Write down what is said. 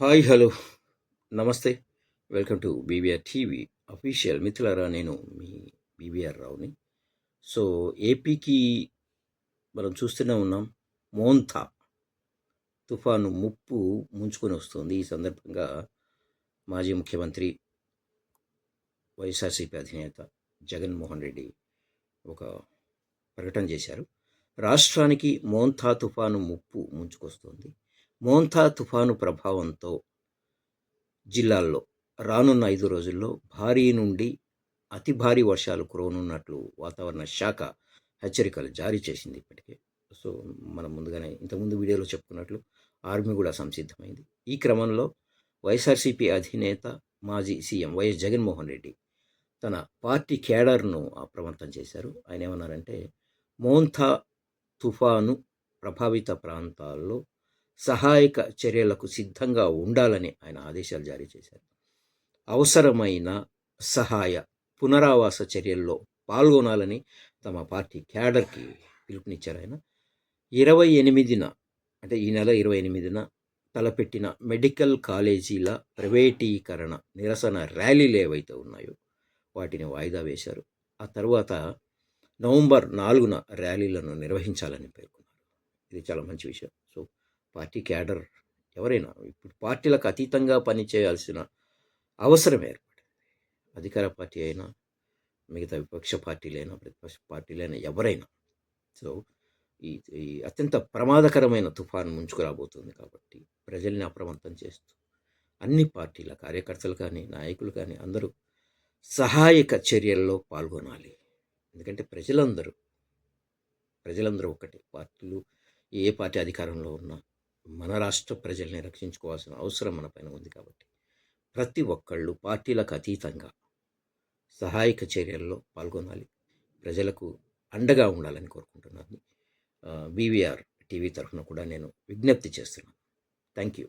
Hi hello. నమస్తే. Welcome to BVR TV official. మిత్రులారా నేను మీ బీవీఆర్ రావుని. సో ఏపీకి మనం చూస్తూనే ఉన్నాం మోన్థా తుఫాను ముప్పు ముంచుకొని వస్తుంది. ఈ సందర్భంగా మాజీ ముఖ్యమంత్రి వైఎస్ఆర్సీపీ అధినేత జగన్మోహన్ రెడ్డి ఒక ప్రకటన చేశారు. రాష్ట్రానికి మోన్థా తుఫాను ముప్పు ముంచుకొస్తుంది. మోంతా తుఫాను ప్రభావంతో జిల్లాల్లో రానున్న ఐదు రోజుల్లో భారీ నుండి అతి భారీ వర్షాలు కురవనున్నట్లు వాతావరణ శాఖ హెచ్చరికలు జారీ చేసింది ఇప్పటికే. సో మనం ముందుగానే ఇంతకుముందు వీడియోలో చెప్పుకున్నట్లు ఆర్మీ కూడా సంసిద్ధమైంది. ఈ క్రమంలో వైఎస్ఆర్సీపీ అధినేత మాజీ సీఎం వైఎస్ జగన్మోహన్ రెడ్డి తన పార్టీ కేడర్ను అప్రమత్తం చేశారు. ఆయన ఏమన్నారంటే మోంథా తుఫాను ప్రభావిత ప్రాంతాల్లో సహాయక చర్యలకు సిద్ధంగా ఉండాలని ఆయన ఆదేశాలు జారీ చేశారు. అవసరమైన సహాయ పునరావాస చర్యల్లో పాల్గొనాలని తమ పార్టీ క్యాడర్కి పిలుపునిచ్చారు ఆయన. ఇరవై ఎనిమిదిన అంటే ఈ నెల ఇరవై ఎనిమిదిన తలపెట్టిన మెడికల్ కాలేజీల ప్రైవేటీకరణ నిరసన ర్యాలీలు ఏవైతే ఉన్నాయో వాటిని వాయిదా వేశారు. ఆ తర్వాత నవంబర్ నాలుగున ర్యాలీలను నిర్వహించాలని పేర్కొన్నారు. ఇది చాలా మంచి విషయం. సో పార్టీ క్యాడర్ ఎవరైనా ఇప్పుడు పార్టీలకు అతీతంగా పనిచేయాల్సిన అవసరం ఏర్పడింది. అధికార పార్టీ అయినా మిగతా విపక్ష పార్టీలైనా ప్రతిపక్ష పార్టీలైనా ఎవరైనా. సో ఈ ఈ అత్యంత ప్రమాదకరమైన తుఫాను ముంచుకురాబోతుంది కాబట్టి ప్రజల్ని అప్రమత్తం చేస్తూ అన్ని పార్టీల కార్యకర్తలు కానీ నాయకులు కానీ అందరూ సహాయక చర్యల్లో పాల్గొనాలి. ఎందుకంటే ప్రజలందరూ ప్రజలందరూ ఒకటి పార్టీలు ఏ పార్టీ అధికారంలో ఉన్నా మన రాష్ట్ర ప్రజల్ని రక్షించుకోవాల్సిన అవసరం మన పైన ఉంది కాబట్టి. ప్రతి ఒక్కళ్ళు పార్టీలకు అతీతంగా సహాయక చర్యల్లో పాల్గొనాలి. ప్రజలకు అండగా ఉండాలని కోరుకుంటున్నాను. బీవీఆర్ టీవీ తరఫున కూడా నేను విజ్ఞప్తి చేస్తున్నాను. Thank you